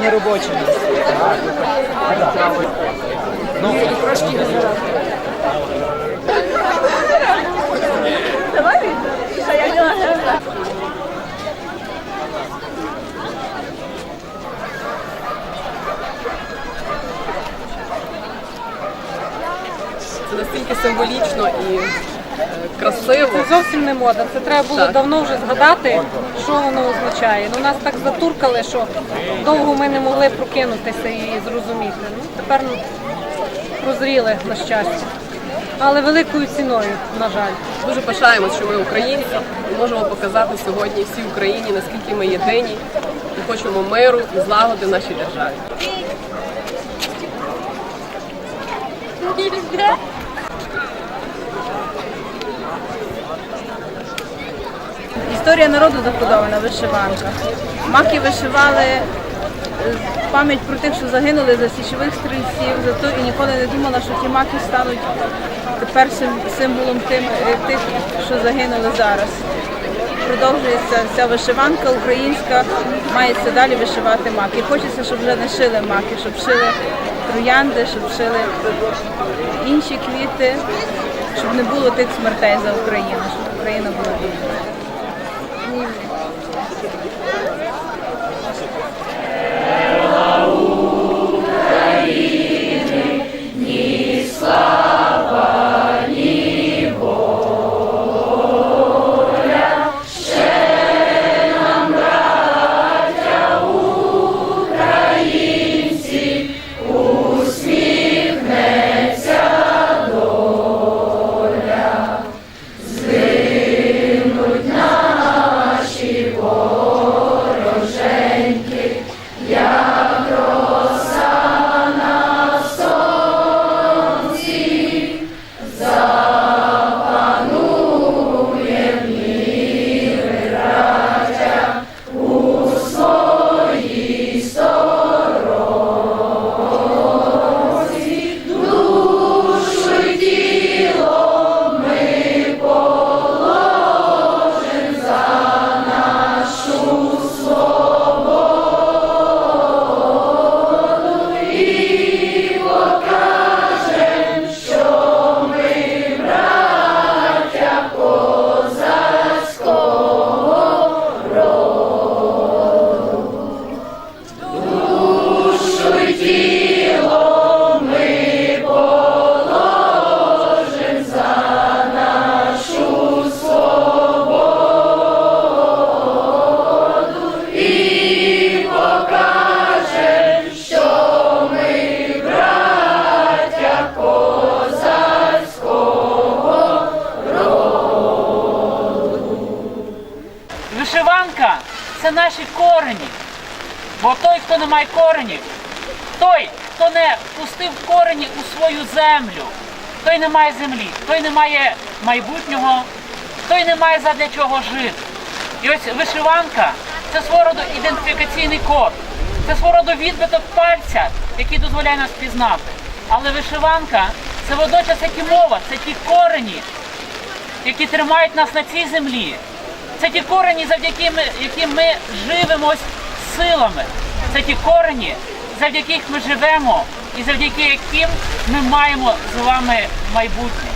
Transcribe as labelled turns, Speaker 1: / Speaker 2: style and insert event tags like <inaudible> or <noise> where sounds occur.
Speaker 1: не робоче місце. Ну, трошки
Speaker 2: Це настільки символічно і красиво.
Speaker 3: Це зовсім не мода. Це треба було
Speaker 2: Так.
Speaker 3: давно вже згадати, що воно означає. Ну нас так затуркали, що довго ми не могли прокинутися і зрозуміти. Ну тепер ну, прозріли на щастя. Але великою ціною, на жаль.
Speaker 2: Дуже пишаємось, що ми українці і можемо показати сьогодні всій Україні, наскільки ми єдині і хочемо миру і злагоди в нашій державі.
Speaker 4: Історія народу закодована вишиванка. Маки вишивали е, пам'ять про тих, що загинули за січових стрільців, зато і ніколи не думала, що ті маки стануть тепер символом тим, е, тих, що загинули зараз. Продовжується ця вишиванка українська, мається далі вишивати маки. Хочеться, щоб вже не шили маки, щоб шили троянди, щоб шили інші квіти, щоб не було тих смертей за Україну, щоб Україна була вільна.
Speaker 5: Thank <laughs> you. Наші корені. Бо той, хто не має коренів, той, хто не пустив корені у свою землю, той не має землі, той не має майбутнього, той не має задля чого жити. І ось вишиванка це свого роду ідентифікаційний код, це свого роду відбиток пальця, який дозволяє нас пізнати. Але вишиванка це водночас як і мова, це ті корені, які тримають нас на цій землі. Це ті корені, завдяки яким ми живемось силами. Це ті корені, завдяки яким ми живемо і завдяки яким ми маємо з вами майбутнє.